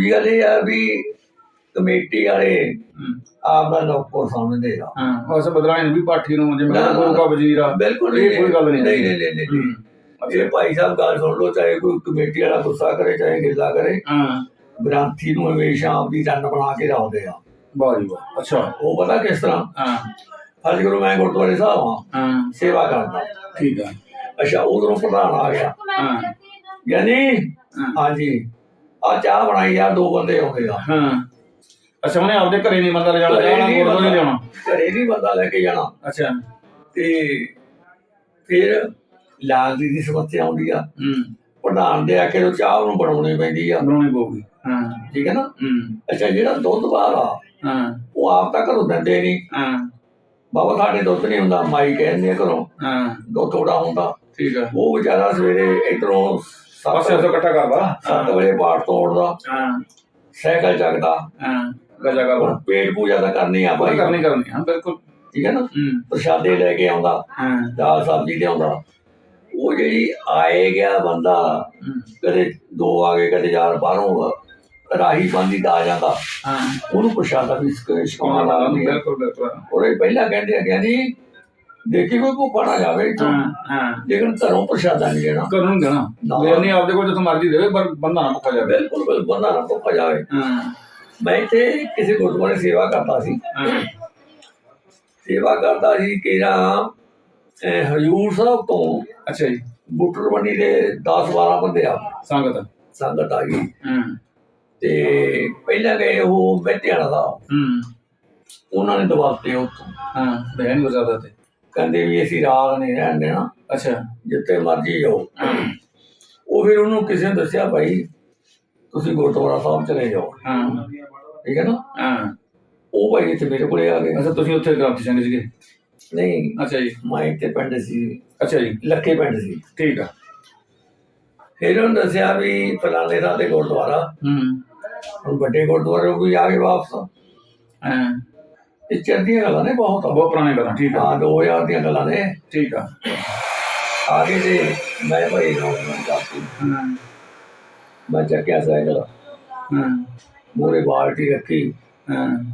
ਦੂਜੀ ਗੱਲ ਇਹ ਆ ਵੀ ਕਮੇਟੀ ਵਾਲੇ ਹੂੰ। ਆਪ ਦਾ ਨੌਕਰ ਸਮਝਦੇ ਆ। ਹਾਂ ਉਸ ਬਦਲਾਏ ਨੂੰ ਵੀ ਪਾਠੀ ਨੂੰ ਜਿਵੇਂ ਗੁਰੂ ਕਾ ਵਜ਼ੀਰ ਆ ਬਿਲਕੁਲ ਇਹ ਕੋਈ ਗੱਲ ਨਹੀਂ ਨਹੀਂ ਨਹੀਂ ਨਹੀਂ ਹੂੰ। ਇਹ ਭਾਈ ਸਾਹਿਬ ਗੱਲ ਸੁਣ ਲਓ ਚਾਹੇ ਕੋਈ ਕਮੇਟੀ ਵਾਲਾ ਗੁੱਸਾ ਕਰੇ ਚਾਹੇ ਗਿੱਲਾ ਕਰੇ ਹਾਂ। ਗ੍ਰਾਂਥੀ ਨੂੰ ਹਮੇਸ਼ਾ ਆਪਦੀ ਰੰਨ ਬਣਾ ਕੇ ਰੱਖਦੇ ਆ। ਵਾਹ ਜੀ ਵਾਹ ਅੱਛਾ। ਉਹ ਪਤਾ ਕਿਸ ਤਰ੍ਹਾਂ? ਹਾਂ। ਫਰਜ਼ ਕਰੋ ਮੈਂ ਗੁਰਦੁਆਰੇ ਸਾਹਿਬ ਆ ਹਾਂ। ਸੇਵਾ ਕਰਦਾ। ਠੀਕ ਆ। ਅੱਛਾ ਉਧਰੋਂ ਪ੍ਰਧਾਨ ਆ ਗਿਆ। ਹਾਂ। ਯਾਨੀ? ਹਾਂ। ਹਾਂਜੀ। ਆ ਚਾਹ ਬਣਾਈ ਯਾਰ ਦੋ ਬੰਦੇ ਆਉਂਦੇ ਆ। ਹਾਂ। ਅੱਛਾ ਉਹਨੇ ਆਪਦੇ ਘਰੇ ਨਹੀਂ ਬੰਦਾ ਲਿਜਾਣਾ ਘਰੇ ਜਾਣਾ ਨਹੀਂ ਗੁਰਦੁਆਰੇ ਨਹੀਂ ਲਿਆਉਣਾ? ਘਰੇ ਨਹੀਂ ਬੰਦਾ ਲੈ ਕੇ ਜਾਣਾ। ਅੱਛਾ। ਤੇ ਫਿਰ ਲਾਗਦੀ ਦੀ ਸਮੱਸਿਆ ਆਉਂਦੀ ਆ। ਹੂੰ। ਪ੍ਰਧਾਨ ਦੇ ਆਖੇ ਤੋਂ ਚਾਹ ਨੂੰ ਬਣਾਉਣੀ ਪੈਂਦੀ ਆ। ਬਣਾਉਣੀ ਪਊਗੀ। ਹਾਂ। ਠੀਕ ਹੈ ਨਾ? ਹੂੰ। ਅੱਛਾ ਜਿਹੜਾ ਦੁੱਧ ਬਾਹਰ ਆ ਹਾਂ। ਉਹ ਆਪ ਤਾਂ ਘਰੋਂ ਦਿੰਦੇ ਨਹੀਂ। ਹਾਂ। ਬਾਬਾ ਸਾਡੇ ਦੁੱਧ ਨਹੀਂ ਹੁੰਦਾ ਮਾਈ ਕਹਿੰਦੇ ਆ ਘਰੋਂ। ਹਾਂ। ਦੁੱਧ ਥੋੜਾ ਹੁੰਦਾ। ਠੀਕ ਆ। ਉਹ ਵਿਚਾਰਾ ਸਵੇਰੇ ਇਧਰੋਂ ਪਾਸੇ ਤੋਂ ਇਕੱਠਾ ਕਰਵਾ ਸੱਤ ਵਜੇ ਪਾਠ ਤੋੜਦਾ। ਹਾਂ। ਸਾਈਕਲ ਚੱਕਦਾ। ਹਾਂ ਗਜਾ ਹੁਣ ਪੇਟ ਪੂਜਾ ਤਾਂ ਕਰਨੀ ਆ ਭਾਈ ਕਰਨੀ ਕਰਨੀ ਹਾਂ ਬਿਲਕੁਲ। ਠੀਕ ਹੈ ਨਾ? ਪ੍ਰਸ਼ਾਦੇ ਲੈ ਕੇ ਆਉਂਦਾ ਹਾਂ। ਦਾਲ ਸਬਜ਼ੀ ਲਿਆਉਂਦਾ। ਉਹ ਜਿਹੜੀ ਆਏ ਗਿਆ ਬੰਦਾ ਕਦੇ ਦੋ ਆ ਗਏ ਕਦੇ ਚਾਰ ਬਾਹਰੋਂ ਰਾਹੀ ਬੰਦੀ ਦਾ ਆ ਜਾਂਦਾ। ਹਾਂ। ਉਹਨੂੰ ਪ੍ਰਸ਼ਾਦਾ ਵੀ ਸ਼ਿਕਾਉਣਾ ਲਾ ਦਿੰਦੀ ਆ ਬਿਲਕੁਲ ਬਿਲਕੁਲ। ਔਰ ਇਹ ਪਹਿਲਾਂ ਕਹਿੰਦੇ ਆ ਕਹਿੰਦੀ ਦੇਖੀ ਕੋਈ ਭੁੱਖਾ ਨਾ ਜਾਵੇ ਇੱਥੋਂ। ਹਾਂ ਹਾਂ। ਲੇਕਿਨ ਘਰੋਂ ਪ੍ਰਸ਼ਾਦਾ ਨਹੀਂ ਲੈਣਾ ਕਰਨੂੰ ਦੇਣਾ। ਨਾ। ਦੇਰ ਨਹੀਂ ਆਪਦੇ ਕੋਲ ਜਿੱਥੋਂ ਮਰਜ਼ੀ ਦੇਵੇ ਪਰ ਬੰਦਾ ਨਾ ਮੁੱਕਾ ਜਾਵੇ। ਬਿਲਕੁਲ ਬਿਲਕੁਲ ਬੰਦਾ ਨਾ ਭੁੱਖਾ ਜਾਵੇ। ਹਾਂ। ਮੈਂ ਇੱਥੇ ਕਿਸੇ ਗੁਰਦੁਆਰੇ ਸੇਵਾ ਕਰਦਾ ਸੀ। ਹਾਂ। ਸੇਵਾ ਕਰਦਾ ਸੀ ਕਿਰਾ ਹਜੂਰ ਸਾਹਿਬ ਤੋਂ ਅੱਛਾ ਜੀ। ਬੁੱਟਰ ਮੰਡੀ ਦੇ 10 12 ਬੰਦੇ ਆ। ਸੰਗਤ। ਸੰਗਤ ਆ ਗਈ। ਹਾਂ। ਤੇ ਪਹਿਲਾਂ ਗਏ ਉਹ ਬੈਠਿਆਣਾ ਦਾ ਹੂੰ। ਉਹਨਾਂ ਨੇ ਦਵਾਤੇ ਉੱਥੋਂ। ਹਾਂ ਬਹਿਨ ਗੁਜ਼ਾਰਦਾ ਤੇ। ਕਹਿੰਦੇ ਵੀ ਅਸੀਂ ਰਾਤ ਨਹੀਂ ਰਹਿਣ ਦੇਣਾ। ਅੱਛਾ। ਜਿੱਥੇ ਮਰਜ਼ੀ ਜਾਓ। ਉਹ ਫਿਰ ਉਹਨੂੰ ਕਿਸੇ ਨੇ ਦੱਸਿਆ ਭਾਈ ਤੁਸੀਂ ਗੁਰਦੁਆਰਾ ਸਾਹਿਬ ਚਲੇ ਜਾਓ। ਹਾਂ। ਠੀਕ ਹੈ ਨਾ? ਹਾਂ। ਉਹ ਭਾਈ ਇੱਥੇ ਮੇਰੇ ਕੋਲੇ ਆ ਗਏ। ਅੱਛਾ ਤੁਸੀਂ ਉੱਥੇ ਗ੍ਰਾਂਤੀ ਸਿੰਘ ਸੀਗੇ? ਨਹੀਂ। ਅੱਛਾ ਜੀ। ਮੈਂ ਇੱਥੇ ਪਿੰਡ ਸੀ। ਅੱਛਾ ਜੀ। ਲੱਕੇ ਪਿੰਡ ਸੀ। ਠੀਕ ਆ। ਫਿਰ ਉਹਨੂੰ ਦੱਸਿਆ ਵੀ ਫਲਾਣੇ ਥਾਂ ਤੇ ਗੁਰਦੁਆਰਾ। ਹੂੰ। ਹੁਣ ਵੱਡੇ ਗੁਰਦੁਆਰੇ ਵੀ ਆ ਗਏ ਵਾਪਸ। ਹਾਂ। ਇਹ ਚੜਦੀਆਂ ਗੱਲਾਂ ਨੇ ਬਹੁਤ। ਆ ਬਹੁਤ ਪੁਰਾਣੇ ਗੱਲਾਂ ਠੀਕ ਆ। ਹਾਂ 2000 ਦੀਆਂ ਗੱਲਾਂ ਨੇ। ਠੀਕ ਆ। ਆ ਗਏ ਤੇ ਮੈਂ ਭਾਈ ਨੂੰ ਹਾਂ। ਮੈਂ ਚੱਕਿਆ ਸਾਈਕਲ। ਹਾਂ। ਮੂਰੇ ਬਾਲਟੀ ਰੱਖੀ। ਹਾਂ।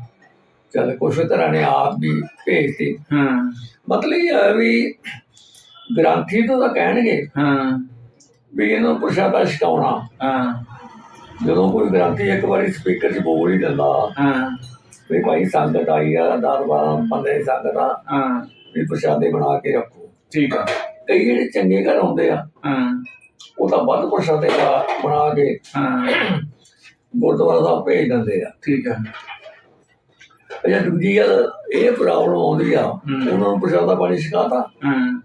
ਚੱਲ ਕੁਛ ਤਰ੍ਹਾਂ ਨੇ ਆਪ ਵੀ ਭੇਜਤੀ। ਹਾਂ। ਮਤਲਬ ਇਹ ਹੈ ਵੀ ਗ੍ਰਾਂਥੀ ਤੋਂ ਤਾਂ ਕਹਿਣਗੇ ਹਾਂ। ਵੀ ਇਹਨੂੰ ਪ੍ਰਸ਼ਾਦਾ ਛਕਾਉਣਾ। ਹਾਂ। ਜਦੋਂ ਕੋਈ ਗ੍ਰਾਂਥੀ ਇੱਕ ਵਾਰੀ ਸਪੀਕਰ 'ਚ ਬੋਲ ਹੀ ਦਿੰਦਾ ਹਾਂ। ਵੀ ਭਾਈ ਸੰਗਤ ਆਈ ਆ 10 12 ਬੰਦੇ ਸੰਗਤ। ਆ ਹਾਂ। ਵੀ ਪ੍ਰਸ਼ਾਦੇ ਬਣਾ ਕੇ ਰੱਖੋ। ਠੀਕ ਆ। ਕਈ ਜਿਹੜੇ ਚੰਗੇ ਘਰ ਆਉਂਦੇ ਆ ਹਾਂ। ਉਹ ਤਾਂ ਵੱਧ ਪ੍ਰਸ਼ਾਦੇ ਬਣਾ- ਕੇ ਹਾਂ। ਗੁਰਦੁਆਰਾ ਸਾਹਿਬ ਭੇਜ ਦਿੰਦੇ ਆ। ਠੀਕ ਆ। ਅਜਾ ਦੂਜੀ ਗੱਲ ਇਹ ਪ੍ਰੋਬਲਮ ਆਉਂਦੀ ਆ। ਉਹਨਾਂ ਨੂੰ ਪ੍ਰਸ਼ਾਦਾ ਪਾਣੀ ਛਕਾਤਾ। ਹਾਂ।